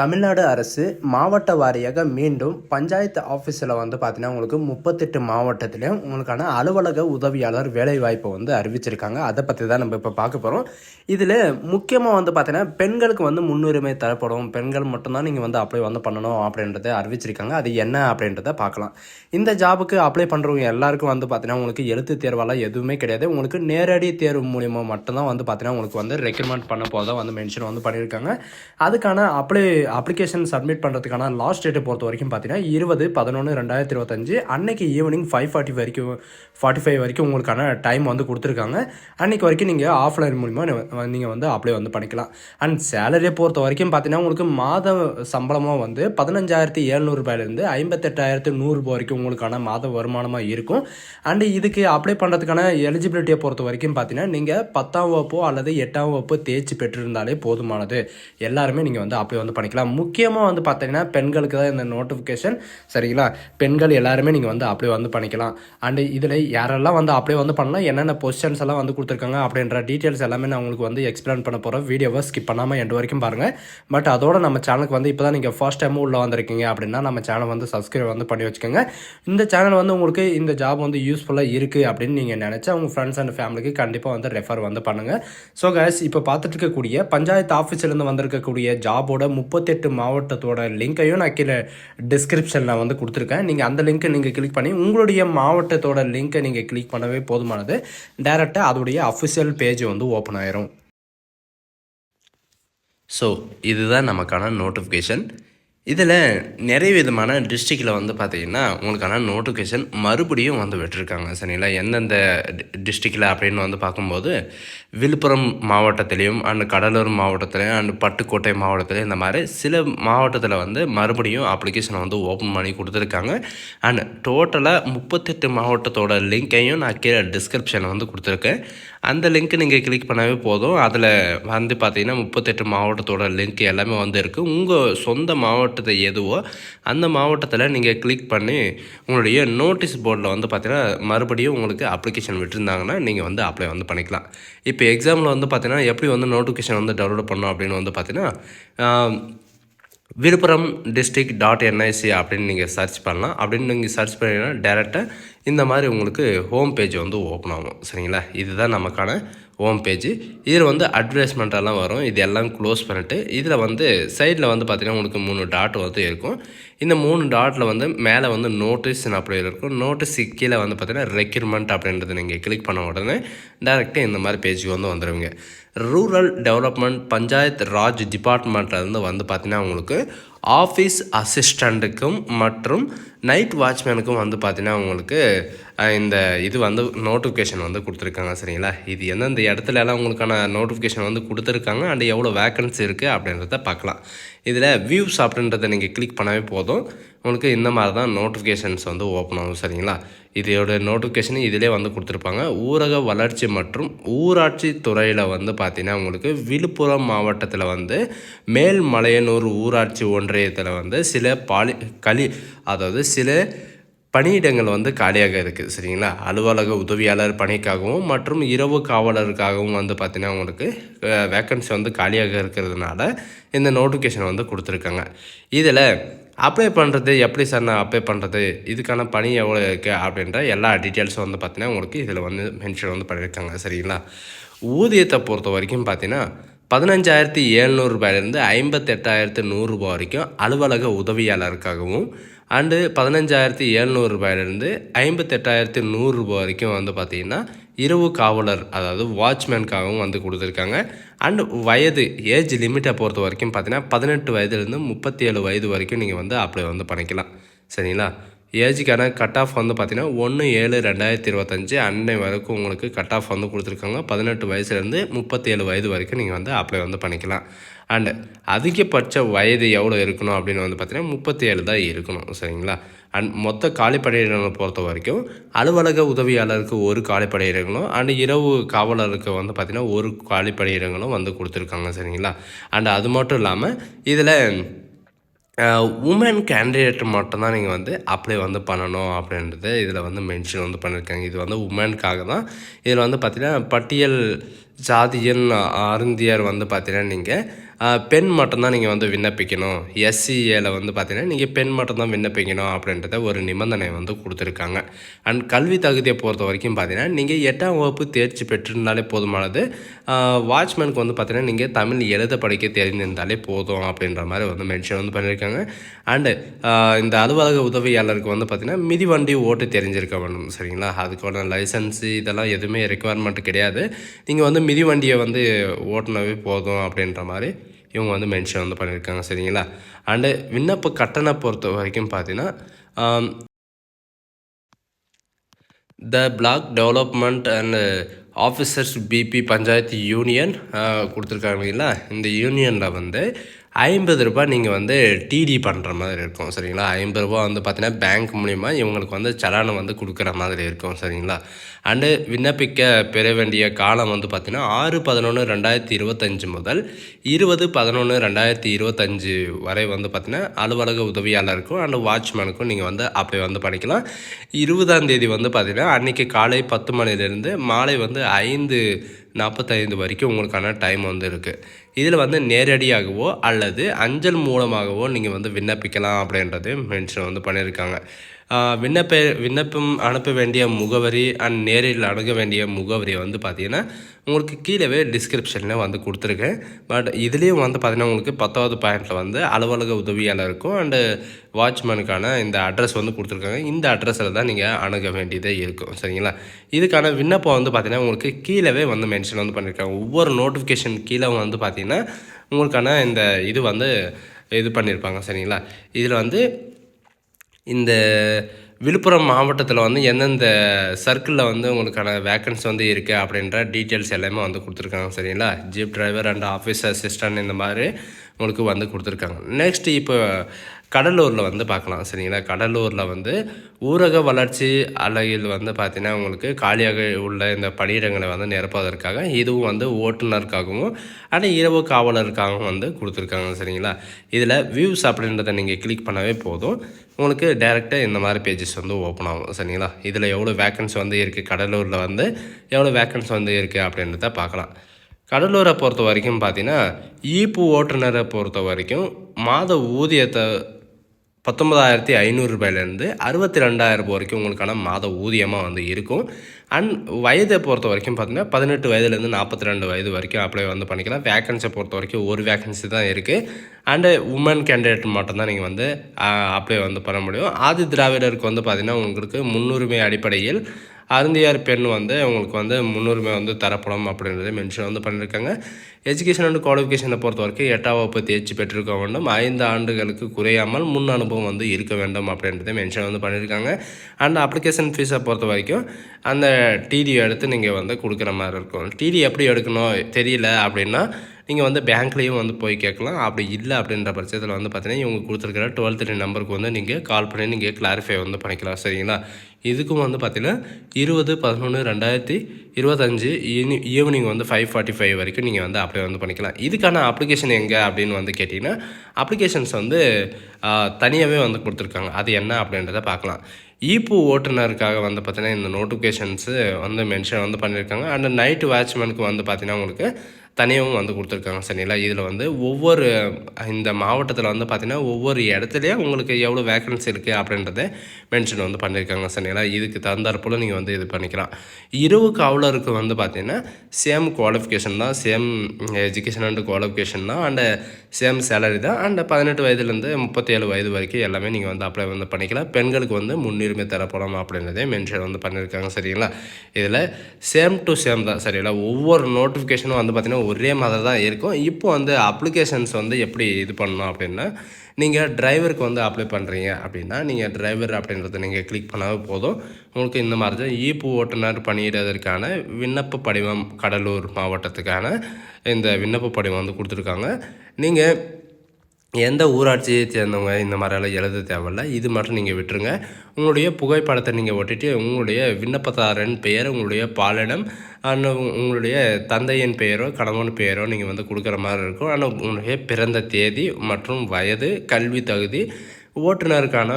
தமிழ்நாடு அரசு மாவட்ட வாரியாக மீண்டும் பஞ்சாயத்து ஆஃபீஸில் வந்து பார்த்தீங்கன்னா உங்களுக்கு முப்பத்தெட்டு மாவட்டத்திலையும் உங்களுக்கான அலுவலக உதவியாளர் வேலைவாய்ப்பை வந்து அறிவிச்சிருக்காங்க. அதை பற்றி தான் நம்ம இப்போ பார்க்க போகிறோம் இதில் முக்கியமாக வந்து பார்த்தீங்கன்னா பெண்களுக்கு வந்து முன்னுரிமை தரப்படும். பெண்கள் மட்டும்தான் நீங்கள் வந்து அப்ளை வந்து பண்ணணும் அப்படின்றத அறிவிச்சிருக்காங்க. அது என்ன அப்படின்றத பார்க்கலாம். இந்த ஜாபுக்கு அப்ளை பண்ணுறவங்க எல்லாருக்கும் வந்து பார்த்தீங்கன்னா உங்களுக்கு எழுத்து தேர்வெல்லாம் எதுவுமே கிடையாது. உங்களுக்கு நேரடி தேர்வு மூலியமாக மட்டும்தான் வந்து பார்த்தீங்கன்னா உங்களுக்கு வந்து ரெக்ரூட்மெண்ட் பண்ண போதும் வந்து மென்ஷன் வந்து பண்ணியிருக்காங்க அதுக்கான அப்ளை அப்ளிகேஷன் சப்மிட் பண்ணுறதுக்கான லாஸ்ட் டேட்டை பொறுத்த வரைக்கும் பார்த்தீங்கன்னா இருபது பதினொன்று ரெண்டாயிரத்தி இருபத்தஞ்சு அன்னைக்கு ஈவினிங் ஃபைவ் ஃபார்ட்டி வரைக்கும் ஃபார்ட்டி ஃபைவ் வரைக்கும் உங்களுக்கான டைம் வந்து கொடுத்துருக்காங்க. அன்னைக்கு வரைக்கும் நீங்கள் ஆஃப்லைன் மூலிமா நீங்கள் வந்து அப்ளை வந்து பண்ணிக்கலாம். அண்ட் சேலரியை பொறுத்த வரைக்கும் பார்த்தீங்கன்னா உங்களுக்கு மாத சம்பளமாக வந்து பதினஞ்சாயிரத்தி எழுநூறுபாயிலேருந்து ஐம்பத்தெட்டாயிரத்து நூறுரூபா வரைக்கும் உங்களுக்கான மாத வருமானமாக இருக்கும். அண்டு இதுக்கு அப்ளை பண்ணுறதுக்கான எலிஜிபிலிட்டியை பொறுத்த வரைக்கும் பார்த்தீங்கன்னா நீங்கள் பத்தாம் வகுப்போ அல்லது எட்டாம் வகுப்பு தேர்ச்சி பெற்றிருந்தாலே போதுமானது. எல்லாருமே நீங்கள் வந்து அப்ளை வந்து பண்ணிக்கலாம். முக்கியமாக வந்து பார்த்தீங்கன்னா பெண்களுக்கு தான் இந்த நோட்டிஃபிகேஷன் சரிங்களா? பெண்கள் எல்லாருமே நீங்கள் வந்து அப்ளை வந்து பண்ணிக்கலாம். அண்டு இதில் யாரெல்லாம் வந்து அப்ளை வந்து பண்ணலாம் என்னென்ன பொசிஷன்ஸ் எல்லாம் வந்து கொடுத்துருக்காங்க அப்படின்ற டீட்டெயில்ஸ் எல்லாமே நான் உங்களுக்கு வந்து எக்ஸ்பிளைன் பண்ண போகிறேன் வீடியோவை ஸ்கிப் பண்ணாமல் எண்டு வரைக்கும் பாருங்கள் பட் அதோட நம்ம சேனலுக்கு வந்து இப்போ தான் நீங்கள் ஃபர்ஸ்ட் டைமும் உள்ளே வந்திருக்கீங்க அப்படின்னா நம்ம சேனல் வந்து சப்ஸ்கிரைப் வந்து பண்ணி வச்சுக்கோங்க. இந்த சேனல் வந்து உங்களுக்கு இந்த ஜாப் வந்து யூஸ்ஃபுல்லாக இருக்குது அப்படின்னு நீங்கள் நினச்சா உங்கள் ஃப்ரெண்ட்ஸ் அண்ட் ஃபேமிலிக்கு கண்டிப்பாக வந்து ரெஃபர் வந்து பண்ணுங்கள் ஸோ கேஸ் இப்போ பார்த்துட்டு இருக்கக்கூடிய பஞ்சாயத்து ஆஃபீஸ்லேருந்து வந்திருக்கக்கூடிய ஜாபோட முப்பத்தெட்டு மாவட்டத்தோட லிங்க்கையும் நான் கீழே டிஸ்கிரிப்ஷனில் வந்து கொடுத்துருக்கேன். நீங்கள் அந்த லிங்க்கை நீங்கள் கிளிக் பண்ணி உங்களுடைய மாவட்டத்தோட லிங்க்கை நீங்கள் கிளிக் பண்ணவே போதுமானது. டேரெக்டாக அதோடைய அஃபிஷியல் பேஜ் வந்து ஓப்பன் ஆயிரும். ஸோ இதுதான் நமக்கான நோட்டிஃபிகேஷன் இதில் நிறைய விதமான டிஸ்ட்ரிக்டில் வந்து பார்த்தீங்கன்னா உங்களுக்கான நோட்டிஃபிகேஷன் மறுபடியும் வந்து விட்டுருக்காங்க சரிங்களா? எந்தெந்த டிஸ்ட்ரிக்டில் அப்படின்னு வந்து பார்க்கும்போது விழுப்புரம் மாவட்டத்திலையும் அண்டு கடலூர் மாவட்டத்திலையும் அண்ட் பட்டுக்கோட்டை மாவட்டத்திலையும் இந்த மாதிரி சில மாவட்டத்தில் வந்து மறுபடியும் அப்ளிகேஷனை வந்து ஓப்பன் பண்ணி கொடுத்துருக்காங்க. அண்ட் டோட்டலாக முப்பத்தெட்டு மாவட்டத்தோட லிங்க்கையும் நான் கீழே டிஸ்கிரிப்ஷனில் வந்து கொடுத்துருக்கேன். அந்த லிங்க் நீங்கள் கிளிக் பண்ணவே போதும். அதில் வந்து பார்த்தீங்கன்னா முப்பத்தெட்டு மாவட்டத்தோட லிங்க் எல்லாமே வந்து இருக்குது உங்கள் சொந்த மாவட்ட மாவட்டத்தை எதுவோ அந்த மாவட்டத்தில் நீங்கள் கிளிக் பண்ணி உங்களுடைய நோட்டீஸ் போர்டில் வந்து பார்த்தீங்கன்னா மறுபடியும் உங்களுக்கு அப்ளிகேஷன் விட்டுருந்தாங்கன்னா நீங்கள் வந்து அப்ளை வந்து பண்ணிக்கலாம். இப்போ எக்ஸாமில் வந்து பார்த்தீங்கன்னா எப்படி வந்து நோட்டிஃபிகேஷன் வந்து டவுன்லோட் பண்ணோம் அப்படின்னு வந்து பார்த்தீங்கன்னா விழுப்புரம் டிஸ்ட்ரிக்ட் டாட் என்ஐசி அப்படின்னு நீங்கள் சர்ச் பண்ணலாம். அப்படின்னு நீங்கள் சர்ச் பண்ணிங்கன்னா டேரெக்டாக இந்த மாதிரி உங்களுக்கு ஹோம் பேஜ் வந்து ஓப்பன் ஆகும். சரிங்களா? இதுதான் நமக்கான ஹோம் பேஜ் இதில் வந்து அட்வர்டைஸ்மெண்ட்டெல்லாம் வரும். இது எல்லாம் க்ளோஸ் பண்ணிவிட்டு இதில் வந்து சைடில் வந்து பார்த்திங்கன்னா உங்களுக்கு மூணு டாட் வந்து இருக்கும். இந்த மூணு டாட்டில் வந்து மேலே வந்து நோட்டீஸ் அப்படி இருக்கும். நோட்டீஸ் கீழே வந்து பார்த்தீங்கன்னா ரெக்யூர்மெண்ட் அப்படின்றத நீங்கள் கிளிக் பண்ண உடனே டேரெக்டாக இந்த மாதிரி பேஜுக்கு வந்து வந்துடுவீங்க ரூரல் டெவலப்மெண்ட் பஞ்சாயத் ராஜ் டிபார்ட்மெண்ட்லேருந்து வந்து பார்த்திங்கன்னா உங்களுக்கு ஆஃபீஸ் அசிஸ்டண்ட்டுக்கும் மற்றும் நைட் வாட்ச்மேனுக்கும் வந்து பார்த்தீங்கன்னா உங்களுக்கு இந்த இது வந்து நோட்டிஃபிகேஷன் வந்து கொடுத்துருக்காங்க சரிங்களா? இது எந்தெந்த இடத்துலலாம் உங்களுக்கான நோட்டிஃபிகேஷன் வந்து கொடுத்துருக்காங்க அண்ட் எவ்வளோ வேக்கன்சி இருக்குது அப்படின்றத பார்க்கலாம். இதில் வியூஸ் அப்படின்றத நீங்கள் கிளிக் பண்ணவே போதும். உங்களுக்கு இந்த மாதிரி தான் நோட்டிஃபிகேஷன்ஸ் வந்து ஓப்பன் ஆகும் சரிங்களா? இதோட நோட்டிஃபிகேஷன் இதிலே வந்து கொடுத்துருப்பாங்க. ஊரக வளர்ச்சி மற்றும் ஊராட்சி துறையில் வந்து பார்த்தீங்கன்னா உங்களுக்கு விழுப்புரம் மாவட்டத்தில் வந்து மேல்மலையனூர் ஊராட்சி ஒன்றியத்தில் வந்து சில பாலி களி அதாவது சில பணியிடங்கள் வந்து காலியாக இருக்குது சரிங்களா? அலுவலக உதவியாளர் பணிக்காகவும் மற்றும் இரவு காவலருக்காகவும் வந்து பார்த்திங்கன்னா உங்களுக்கு வேக்கன்சி வந்து காலியாக இருக்கிறதுனால இந்த நோட்டிஃபிகேஷன் வந்து கொடுத்துருக்காங்க. இதில் அப்ளை பண்ணுறது எப்படி சார் நான் அப்ளை பண்ணுறது இதுக்கான பணி எவ்வளோ இருக்குது அப்படின்ற எல்லா டீட்டெயில்ஸும் வந்து பார்த்தீங்கன்னா உங்களுக்கு இதில் வந்து மென்ஷன் வந்து பண்ணியிருக்காங்க சரிங்களா? ஊதியத்தை பொறுத்த வரைக்கும் பார்த்தீங்கன்னா பதினஞ்சாயிரத்தி ஏழ்நூறுபாயிலேருந்து ஐம்பத்தெட்டாயிரத்து நூறுரூபா வரைக்கும் அலுவலக உதவியாளருக்காகவும் அண்டு பதினஞ்சாயிரத்தி எழுநூறுபாயிலேருந்து ஐம்பத்தெட்டாயிரத்தி நூறுரூபா வரைக்கும் வந்து பார்த்திங்கன்னா இரவு காவலர் அதாவது வாட்ச்மேனுக்காகவும் வந்து கொடுத்துருக்காங்க. அண்டு வயது ஏஜ் லிமிட்டை பொறுத்த வரைக்கும் பார்த்தீங்கன்னா பதினெட்டு வயதுலேருந்து முப்பத்தி ஏழு வயது வரைக்கும் நீங்கள் வந்து அப்ளை வந்து பண்ணிக்கலாம். சரிங்களா? ஏஜுக்கான கட் ஆஃப் வந்து பார்த்தீங்கன்னா ஒன்று ஏழு ரெண்டாயிரத்தி இருபத்தஞ்சி அன்னை வரைக்கும் உங்களுக்கு கட் ஆஃப் வந்து கொடுத்துருக்காங்க. பதினெட்டு வயசுலேருந்து முப்பத்தேழு வயது வரைக்கும் நீங்கள் வந்து அப்ளை வந்து பண்ணிக்கலாம். அண்டு அதிகபட்ச வயது எவ்வளோ இருக்கணும் அப்படின்னு வந்து பார்த்தீங்கன்னா முப்பத்தேழு தான் இருக்கணும். சரிங்களா? அண்ட் மொத்த காலிப்படையினரை பொறுத்த வரைக்கும் அலுவலக உதவியாளருக்கு ஒரு காலிப்படையிடங்களும் அண்ட் இரவு காவலருக்கு வந்து பார்த்திங்கன்னா ஒரு காலிப்படையிடங்களும் வந்து கொடுத்துருக்காங்க. சரிங்களா? அண்ட் அது மட்டும் இல்லாமல் இதில் உமன் கேண்டிடேட் மட்டும்தான் நீங்கள் வந்து அப்ளை வந்து பண்ணணும் அப்படின்றது இதில் வந்து மென்ஷன் வந்து பண்ணியிருக்காங்க இது வந்து உமனுக்காக தான். இதில் வந்து பார்த்திங்கன்னா பட்டியல் ஜாதியன் அருந்தியர் வந்து பார்த்திங்கன்னா நீங்கள் பெண் மட்டும்தான் நீங்கள் வந்து விண்ணப்பிக்கணும். எஸ்சிஏல வந்து பார்த்தீங்கன்னா நீங்கள் பெண் மட்டும்தான் விண்ணப்பிக்கணும் அப்படின்றத ஒரு நிபந்தனை வந்து கொடுத்துருக்காங்க. அண்ட் கல்வி தகுதியை பொறுத்த வரைக்கும் பார்த்தீங்கன்னா நீங்கள் எட்டாம் வகுப்பு தேர்ச்சி பெற்றிருந்தாலே போதுமானது. வாட்ச்மேனுக்கு வந்து பார்த்தீங்கன்னா நீங்கள் தமிழ் எழுத படிக்க தெரிந்திருந்தாலே போதும் அப்படின்ற மாதிரி வந்து மென்ஷன் வந்து பண்ணியிருக்காங்க அண்டு இந்த அலுவலக உதவியாளருக்கு வந்து பார்த்தீங்கன்னா மிதிவண்டி ஓட்டு தெரிஞ்சிருக்க வேண்டும் சரிங்களா? அதுக்கான லைசன்ஸு இதெல்லாம் எதுவுமே ரெக்குவயர்மெண்ட் கிடையாது. நீங்கள் வந்து மிதிவண்டியை வந்து ஓட்டினவே போதும் அப்படின்ற மாதிரி இவங்க வந்து மென்ஷன் வந்து பண்ணியிருக்காங்க சரிங்களா? அண்டு விண்ணப்ப கட்டணம் பொறுத்த வரைக்கும் பார்த்தீங்கன்னா the block development and officers BP panchayat union கொடுத்துருக்காங்க இல்லைங்களா? இந்த யூனியனில் வந்து ஐம்பது ரூபாய் நீங்கள் வந்து டிடி பண்ணுற மாதிரி இருக்கும் சரிங்களா? ஐம்பது ரூபா வந்து பார்த்தீங்கன்னா பேங்க் மூலிமா இவங்களுக்கு வந்து சலானை வந்து கொடுக்குற மாதிரி இருக்கும் சரிங்களா? அண்டு விண்ணப்பிக்க பெற வேண்டிய காலம் வந்து பார்த்தீங்கன்னா ஆறு பதினொன்று ரெண்டாயிரத்தி இருபத்தஞ்சு முதல் இருபது பதினொன்று ரெண்டாயிரத்தி இருபத்தஞ்சு வரை வந்து பார்த்தீங்கன்னா அலுவலக உதவியாளருக்கும் அண்டு வாட்ச்மேனுக்கும் நீங்கள் வந்து அப்ளை வந்து பண்ணிக்கலாம் இருபதாம் தேதி வந்து பார்த்திங்கன்னா அன்றைக்கி காலை பத்து மணிலேருந்து மாலை வந்து ஐந்து நாற்பத்தைந்து வரைக்கும் உங்களுக்கான டைம் வந்து இருக்குது இதில் வந்து நேரடியாகவோ அல்லது அஞ்சல் மூலமாகவோ நீங்கள் வந்து விண்ணப்பிக்கலாம் அப்படின்றது மென்ஷன் வந்து பண்ணியிருக்காங்க விண்ணப்ப விண்ணப்பம் அனுப்ப வேண்டிய முகவரி அண்ட் நேரில் அணுக வேண்டிய முகவரி வந்து பார்த்திங்கன்னா உங்களுக்கு கீழவே டிஸ்கிரிப்ஷனில் வந்து கொடுத்துருக்கேன். பட் இதுலேயும் வந்து பார்த்தீங்கன்னா உங்களுக்கு பத்தாவது பாயிண்டில் வந்து அலுவலக உதவியாளருக்கும் அண்டு வாட்ச்மேனுக்கான இந்த அட்ரஸ் வந்து கொடுத்துருக்காங்க. இந்த அட்ரஸில் தான் நீங்கள் அணுக வேண்டியதே இருக்கும். சரிங்களா? இதுக்கான விண்ணப்பம் வந்து பார்த்திங்கன்னா உங்களுக்கு கீழவே வந்து மென்ஷன் வந்து பண்ணியிருக்காங்க ஒவ்வொரு நோட்டிஃபிகேஷன் கீழே வந்து பார்த்தீங்கன்னா உங்களுக்கான இந்த இது வந்து இது பண்ணியிருப்பாங்க சரிங்களா? இதில் வந்து இந்த விழுப்புரம் மாவட்டத்தில் வந்து எந்தெந்த சர்க்கிளில் வந்து உங்களுக்கான வேக்கன்சி வந்து இருக்குது அப்படின்ற டீட்டெயில்ஸ் எல்லாமே வந்து கொடுத்துருக்காங்க சரிங்களா? Jeep driver and office assistant இந்த மாதிரி உங்களுக்கு வந்து கொடுத்துருக்காங்க. நெக்ஸ்ட் இப்போ கடலூரில் வந்து பார்க்கலாம் சரிங்களா? கடலூரில் வந்து ஊரக வளர்ச்சி அலையில் வந்து பார்த்திங்கன்னா உங்களுக்கு காலியாக உள்ள இந்த பணியிடங்களை வந்து நிரப்புவதற்காக இதுவும் வந்து ஓட்டுநருக்காகவும் ஆனால் இரவு காவலருக்காகவும் வந்து கொடுத்துருக்காங்க சரிங்களா? இதில் வியூஸ் அப்படின்றத நீங்கள் கிளிக் பண்ணவே போதும். உங்களுக்கு டேரெக்டாக இந்த மாதிரி பேஜஸ் வந்து ஓப்பன் ஆகும் சரிங்களா? இதில் எவ்வளோ வேக்கன்ஸ் வந்து இருக்குது கடலூரில் வந்து எவ்வளோ வேக்கன்ஸ் வந்து இருக்குது அப்படின்றத பார்க்கலாம். கடலூரை பொறுத்த வரைக்கும் பார்த்தீங்கன்னா ஈப்பு ஓட்டுநரை பொறுத்த வரைக்கும் மாத ஊதியத்தை பத்தொன்பதாயிரத்தி ஐநூறு ரூபாயிலேருந்து அறுபத்தி ரெண்டாயிரம் ரூபாய் வரைக்கும் உங்களுக்கான மாத ஊதியமாக வந்து இருக்கும். அண்ட் வயதை பொறுத்த வரைக்கும் பார்த்தீங்கன்னா பதினெட்டு வயதுலேருந்து நாற்பத்தி ரெண்டு வயது வரைக்கும் அப்ளை வந்து பண்ணிக்கலாம். வேக்கன்சியை பொறுத்த வரைக்கும் ஒரு வேக்கன்சி தான் இருக்குது அண்டு உமன் கேண்டிடேட் மட்டும்தான் நீங்கள் வந்து அப்ளை வந்து பண்ண முடியும். ஆதி திராவிடருக்கு வந்து பார்த்திங்கன்னா உங்களுக்கு முன்னுரிமை அடிப்படையில் அருந்தியார் பெண் வந்து உங்களுக்கு வந்து முன்னுரிமை வந்து தரப்படும் அப்படின்றத மென்ஷன் வந்து பண்ணியிருக்காங்க. எஜுகேஷன் அண்ட் குவாலிஃபிகேஷனை பொறுத்த வரைக்கும் எட்டாம் வகுப்பு தேர்ச்சி பெற்றிருக்க வேண்டும். ஐந்து ஆண்டுகளுக்கு குறையாமல் முன் அனுபவம் வந்து இருக்க வேண்டும் அப்படின்றத மென்ஷன் வந்து பண்ணியிருக்காங்க. அண்ட் அப்ளிகேஷன் ஃபீஸை பொறுத்த வரைக்கும் அந்த டிடி எடுத்து நீங்கள் வந்து கொடுக்குற மாதிரி இருக்கும். டிடி எப்படி எடுக்கணும் தெரியல அப்படின்னா நீங்கள் வந்து பேங்க்லேயும் வந்து போய் கேட்கலாம். அப்படி இல்லை அப்படின்ற பட்சத்தில் வந்து பார்த்தீங்கன்னா இவங்க கொடுத்துருக்கிற டுவெல் த்ரீ நம்பருக்கு வந்து நீங்கள் கால் பண்ணி நீங்கள் கிளாரிஃபை வந்து பண்ணிக்கலாம். சரிங்களா? இதுக்கும் வந்து பார்த்தீங்கன்னா இருபது பதினொன்று ரெண்டாயிரத்தி இருபத்தஞ்சு ஈவினிங் வந்து ஃபைவ் ஃபார்ட்டி ஃபைவ் வரைக்கும் நீங்கள் வந்து அப்ளை வந்து பண்ணிக்கலாம். இதுக்கான அப்ளிகேஷன் எங்கே அப்படின்னு வந்து கேட்டிங்கன்னா அப்ளிகேஷன்ஸ் வந்து தனியாகவே வந்து கொடுத்துருக்காங்க. அது என்ன அப்படின்றத பார்க்கலாம் ஈப்பு ஓட்டுநருக்காக வந்து பார்த்தீங்கன்னா இந்த நோட்டிஃபிகேஷன்ஸு வந்து மென்ஷன் வந்து பண்ணியிருக்காங்க அண்ட் நைட்டு வாட்ச்மேனுக்கு வந்து பார்த்தீங்கன்னா உங்களுக்கு தனியாகவும் வந்து கொடுத்துருக்காங்க சரிங்களா இதில் வந்து ஒவ்வொரு இந்த மாவட்டத்தில் வந்து பார்த்திங்கன்னா ஒவ்வொரு இடத்துலையும் உங்களுக்கு எவ்வளோ வேக்கன்சி இருக்குது அப்படின்றத மென்ஷன் வந்து பண்ணியிருக்காங்க சரிங்களா இதுக்கு தகுந்தாற்போல் நீங்கள் வந்து இது பண்ணிக்கலாம். இரவு காவலருக்கு வந்து பார்த்திங்கன்னா சேம் குவாலிஃபிகேஷன் தான் சேம் எஜுகேஷன் அண்ட் குவாலிஃபிகேஷன் தான் அண்டு சேம் சேலரி தான் அண்டு பதினெட்டு வயதுலேருந்து முப்பத்தேழு வயது வரைக்கும் எல்லாமே நீங்கள் வந்து அப்ளை வந்து பண்ணிக்கலாம். பெண்களுக்கு வந்து முன்னுரிமை தரப்படலாம் அப்படின்றதே மென்ஷன் வந்து பண்ணியிருக்காங்க சரிங்களா இதில் சேம் டு சேம் தான் சரிங்களா ஒவ்வொரு நோட்டிஃபிகேஷனும் வந்து பார்த்திங்கன்னா ஒரே மாதிரி தான் இருக்கும். இப்போ வந்து அப்ளிகேஷன்ஸ் வந்து எப்படி இது பண்ணணும் அப்படின்னா நீங்கள் டிரைவருக்கு வந்து அப்ளை பண்ணுறீங்க அப்படின்னா நீங்கள் டிரைவர் அப்படின்றத நீங்கள் கிளிக் பண்ணாவே போதும். உங்களுக்கு இந்த மாதிரி தான் ஈப்பு ஓட்டுநர் பணியிடுவதற்கான விண்ணப்ப படிவம் கடலூர் மாவட்டத்துக்கான இந்த விண்ணப்ப படிவம் வந்து கொடுத்துருக்காங்க. நீங்கள் எந்த ஊராட்சியை சேர்ந்தவங்க இந்த மாதிரியெல்லாம் எழுத தேவையில்ல. இது மட்டும் நீங்கள் விட்டுருங்க. உங்களுடைய புகைப்படத்தை நீங்கள் ஒட்டிட்டு உங்களுடைய விண்ணப்பதாரன் பெயர் உங்களுடைய பாலினம் அண்ட் உங்களுடைய தந்தையின் பெயரோ கணவன் பெயரோ நீங்கள் வந்து கொடுக்குற மாதிரி இருக்கும். ஆனால் உங்களுடைய பிறந்த தேதி மற்றும் வயது கல்வி தகுதி ஓட்டுநருக்கான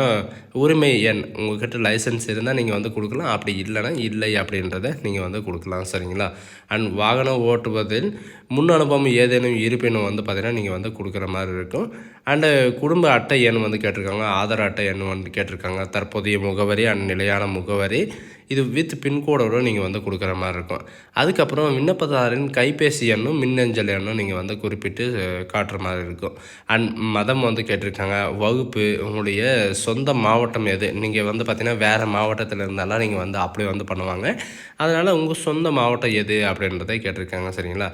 உரிமை எண் உங்கள்கிட்ட லைசன்ஸ் இருந்தால் நீங்கள் வந்து கொடுக்கலாம். அப்படி இல்லைன்னா இல்லை அப்படின்றத நீங்கள் வந்து கொடுக்கலாம். சரிங்களா? அண்ட் வாகனம் ஓட்டுவதில் முன் அனுபவம் ஏதேனும் இருப்பினும் வந்து பார்த்திங்கன்னா நீங்கள் வந்து கொடுக்குற மாதிரி இருக்கும். அண்டு குடும்ப அட்டை எண் வந்து கேட்டிருக்காங்க. ஆதார் அட்டை எண் வந்து கேட்டிருக்காங்க. தற்போதைய முகவரி அண்ட் நிலையான முகவரி. இது வித் பின்கோடோட நீங்கள் வந்து கொடுக்குற மாதிரி இருக்கும். அதுக்கப்புறம் விண்ணப்பதாரின் கைபேசி எண்ணும் மின்னஞ்சல் எண்ணும் நீங்கள் வந்து குறிப்பிட்டு காட்டுற மாதிரி இருக்கும். அண்ட் மதம் வந்து கேட்டிருக்காங்க. வகுப்பு உங்களுடைய சொந்த மாவட்டம் எது? நீங்கள் வந்து பார்த்தீங்கன்னா வேறு மாவட்டத்தில் இருந்தாலும் நீங்கள் வந்து அப்படி வந்து பண்ணுவாங்க. அதனால் உங்கள் சொந்த மாவட்டம் எது அப்படின்றதை கேட்டிருக்காங்க சரிங்களா?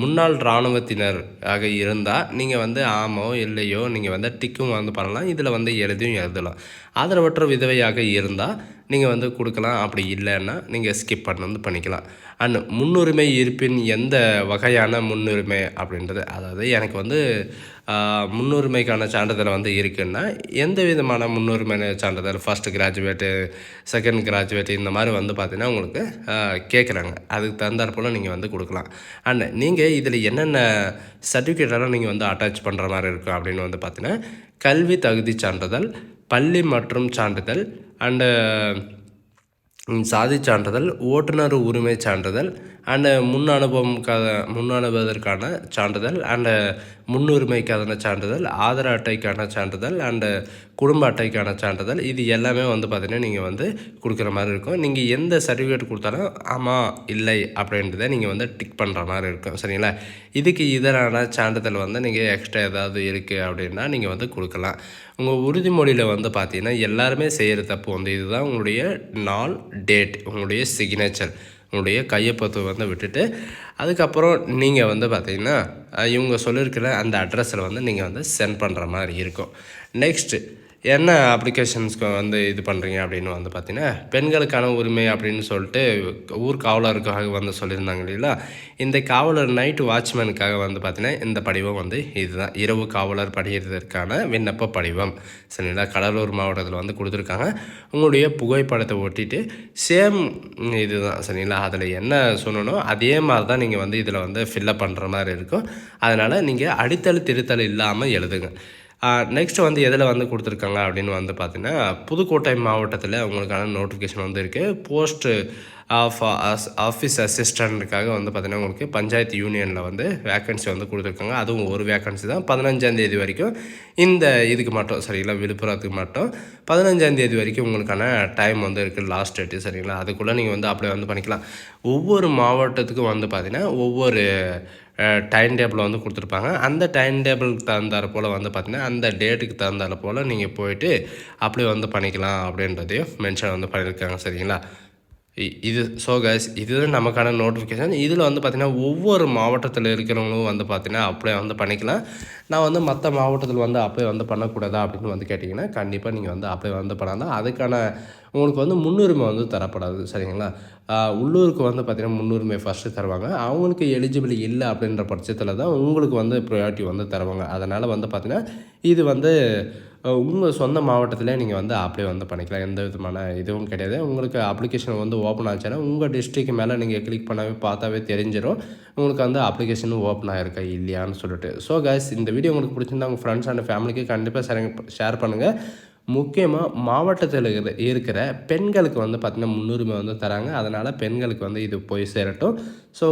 முன்னாள் இராணுவத்தினர் ஆக இருந்தால் நீங்கள் வந்து ஆமோ இல்லையோ நீங்கள் வந்து டிக்கும் வந்து பண்ணலாம் இதில் வந்து எழுதியும் எழுதலாம். ஆதரவற்ற விதவையாக இருந்தால் நீங்கள் வந்து கொடுக்கலாம் அப்படி இல்லைன்னா நீங்கள் ஸ்கிப் பண்ண வந்து பண்ணிக்கலாம். அண்ட் முன்னுரிமை இருப்பின் எந்த வகையான முன்னுரிமை அப்படின்றது அதாவது எனக்கு வந்து முன்னுரிமைக்கான சான்றிதழ் வந்து இருக்குன்னா எந்த விதமான முன்னுரிமை சான்றிதழ்? ஃபஸ்ட்டு கிராஜுவேட்டு செகண்ட் கிராஜுவேட் இந்த மாதிரி வந்து பார்த்தீங்கன்னா உங்களுக்கு கேட்குறாங்க அதுக்கு தகுந்தாற் நீங்கள் வந்து கொடுக்கலாம். அண்ட் நீங்கள் இதில் என்னென்ன சர்டிஃபிகேட்டெல்லாம் நீங்கள் வந்து அட்டாச் பண்ணுற மாதிரி இருக்கும் அப்படின்னு வந்து பார்த்தீங்கன்னா கல்வி தகுதி சான்றிதழ் பள்ளி மற்றும் சான்றிதழ் அண்டு சாதி சான்றிதழ் ஓட்டுநர் உரிமை சான்றிதழ் அண்டு முன் அனுபவம்க்காக முன் அனுபவத்திற்கான சான்றிதழ் அண்டு முன்னுரிமைக்கான சான்றிதழ் ஆதார் அட்டைக்கான சான்றிதழ் அண்டு குடும்ப அட்டைக்கான சான்றிதழ் இது எல்லாமே வந்து பார்த்திங்கன்னா நீங்கள் வந்து கொடுக்குற மாதிரி இருக்கும். நீங்கள் எந்த சர்டிஃபிகேட் கொடுத்தாலும் ஆமாம் இல்லை அப்படின்றத நீங்கள் வந்து டிக் பண்ணுற மாதிரி இருக்கும். சரிங்களா? இதுக்கு இதரான சான்றிதழ் வந்து நீங்கள் எக்ஸ்ட்ரா ஏதாவது இருக்குது அப்படின்னா நீங்கள் வந்து கொடுக்கலாம். உங்கள் உறுதிமொழியில் வந்து பார்த்தீங்கன்னா எல்லாருமே செய்கிற தப்பு வந்து இதுதான். உங்களுடைய நாள் டேட் உங்களுடைய சிக்னேச்சர் உங்களுடைய கையொப்பத்தை வந்து விட்டுட்டு அதுக்கப்புறம் நீங்கள் வந்து பார்த்தீங்கன்னா இவங்க சொல்லியிருக்கிற அந்த அட்ரஸில் வந்து நீங்கள் வந்து சென்ட் பண்ணுற மாதிரி இருக்கும். நெக்ஸ்ட்டு என்ன அப்ளிகேஷன்ஸ்க்கு வந்து இது பண்ணுறீங்க அப்படின்னு வந்து பார்த்தீங்கன்னா பெண்களுக்கான உரிமை அப்படின்னு சொல்லிட்டு ஊர் காவலருக்காக வந்து சொல்லியிருந்தாங்க இல்லைங்களா? இந்த காவலர் நைட்டு வாட்ச்மேனுக்காக வந்து பார்த்தீங்கன்னா இந்த படிவம் வந்து இதுதான். இரவு காவலர் படிக்கிறதுக்கான விண்ணப்ப படிவம். சரிங்களா? கடலூர் மாவட்டத்தில் வந்து கொடுத்துருக்காங்க. உங்களுடைய புகைப்படத்தை ஒட்டிட்டு சேம் இதுதான். சரிங்களா? அதில் என்ன சொல்லணும் அதே மாதிரி தான் நீங்கள் வந்து இதில் வந்து ஃபில்லப் பண்ணுற மாதிரி இருக்கும். அதனால் நீங்கள் அடித்தல் திருத்தல் இல்லாமல் எழுதுங்க. நெக்ஸ்ட் வந்து எதில் வந்து கொடுத்துருக்காங்க அப்படின்னு வந்து பார்த்தீங்கன்னா புதுக்கோட்டை மாவட்டத்தில் உங்களுக்கான நோட்டிஃபிகேஷன் வந்து இருக்குது போஸ்ட்டு ஆஃப் ஆஃபீஸ் அசிஸ்டண்ட்டுக்காக வந்து பார்த்திங்கன்னா உங்களுக்கு பஞ்சாயத்து யூனியனில் வந்து வேக்கன்சி வந்து கொடுத்துருக்காங்க. அதுவும் ஒரு வேக்கன்சி தான். பதினஞ்சாந்தேதி வரைக்கும் இந்த இதுக்கு மட்டும் சரிங்களா விழுப்புரத்துக்கு மட்டும் பதினஞ்சாந்தேதி வரைக்கும் உங்களுக்கான டைம் வந்து இருக்குது லாஸ்ட் டேட்டு சரிங்களா? அதுக்குள்ளே நீங்கள் வந்து அப்ளை வந்து பண்ணிக்கலாம். ஒவ்வொரு மாவட்டத்துக்கும் வந்து பார்த்திங்கன்னா ஒவ்வொரு டைம் டேபிள் வந்து கொடுத்துருப்பாங்க. அந்த டைம் டேபிளுக்கு தகுந்தாற் போல் வந்து பார்த்திங்கன்னா அந்த டேட்டுக்கு தகுந்தாற் போல் நீங்கள் போயிட்டு அப்படியே வந்து பண்ணிக்கலாம் அப்படின்றதையும் மென்ஷன் வந்து பண்ணியிருக்காங்க சரிங்களா? இது ஸோ கைஸ் இதுதான் நமக்கான நோட்டிஃபிகேஷன் இதில் வந்து பார்த்திங்கன்னா ஒவ்வொரு மாவட்டத்தில் இருக்கிறவங்களும் வந்து பார்த்திங்கன்னா அப்ளை வந்து பண்ணிக்கலாம். நான் வந்து மற்ற மாவட்டத்தில் வந்து அப்ளை வந்து பண்ணக்கூடாதா அப்படின்னு வந்து கேட்டிங்கன்னா கண்டிப்பாக நீங்கள் வந்து அப்ளை வந்து பண்ணாதான் அதுக்கான உங்களுக்கு வந்து முன்னுரிமை வந்து தரப்படாது சரிங்களா? உள்ளூருக்கு வந்து பார்த்திங்கன்னா முன்னுரிமை ஃபஸ்ட்டு தருவாங்க. அவங்களுக்கு எலிஜிபிள் இல்லை அப்படின்ற பட்சத்தில் தான் உங்களுக்கு வந்து ப்ரையாரிட்டி வந்து தருவாங்க. அதனால் வந்து பார்த்திங்கன்னா இது வந்து உங்கள் சொந்த மாவட்டத்தில் நீங்கள் வந்து அப்ளை வந்து பண்ணிக்கலாம். எந்த விதமான இதுவும் கிடையாது. உங்களுக்கு அப்ளிகேஷன் வந்து ஓப்பன் ஆச்சுன்னா உங்கள் டிஸ்ட்ரிக்ட் மேலே நீங்கள் கிளிக் பண்ணாவே பார்த்தாவே தெரிஞ்சிடும் உங்களுக்கு வந்து அப்ளிகேஷன் ஓப்பன் ஆகிருக்கா இல்லையான்னு சொல்லிட்டு. ஸோ கைஸ் இந்த வீடியோ உங்களுக்கு பிடிச்சிருந்தா உங்கள் ஃப்ரெண்ட்ஸ் அண்ட் ஃபேமிலிக்கு கண்டிப்பாக ஷேர் ஷேர் பண்ணுங்கள் முக்கியமாக மாவட்டத்தில் இருக்கிற இருக்கிற பெண்களுக்கு வந்து பார்த்திங்கன்னா முன்னுரிமை வந்து தராங்க. அதனால் பெண்களுக்கு வந்து இது போய் சேரட்டும். ஸோ